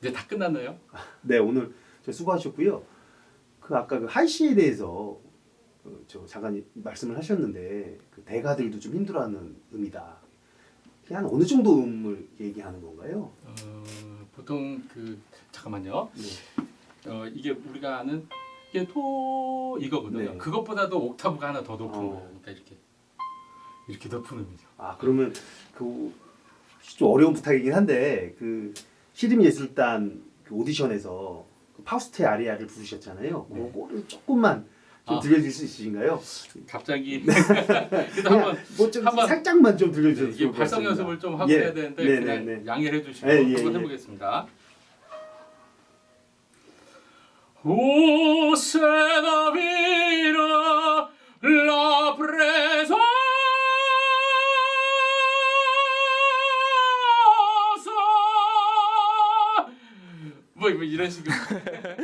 이제 다 끝났나요? 네 오늘 저 수고하셨고요. 그 아까 그 하이시에 대해서 그 저 잠깐 말씀을 하셨는데 그 대가들도 좀 힘들어하는 음이다. 한 어느 정도 음을 얘기하는 건가요? 어, 보통 그 잠깐만요. 네. 어, 이게 우리가 아는 이게 토 이거거든요. 네. 그것보다도 옥타브가 하나 더 높은 어. 거예요. 그러니까 이렇게 이렇게 높은 음이죠. 아 그러면 그 좀 어려운 부탁이긴 한데 그 시림 예술단 그 오디션에서 그 파우스트의 아리아를 부르셨잖아요. 네. 그거를 조금만 좀 아. 들려줄 수 있으신가요? 갑자기 그래도 한번 뭐좀 한번- 살짝만 좀 들려주세요. 이게 발성 연습을 좀 하고 예. 해야 되는데 네, 그냥 네, 네. 양해를 해주시면 예, 예, 한번 예. 해보겠습니다. Da 이런 식으로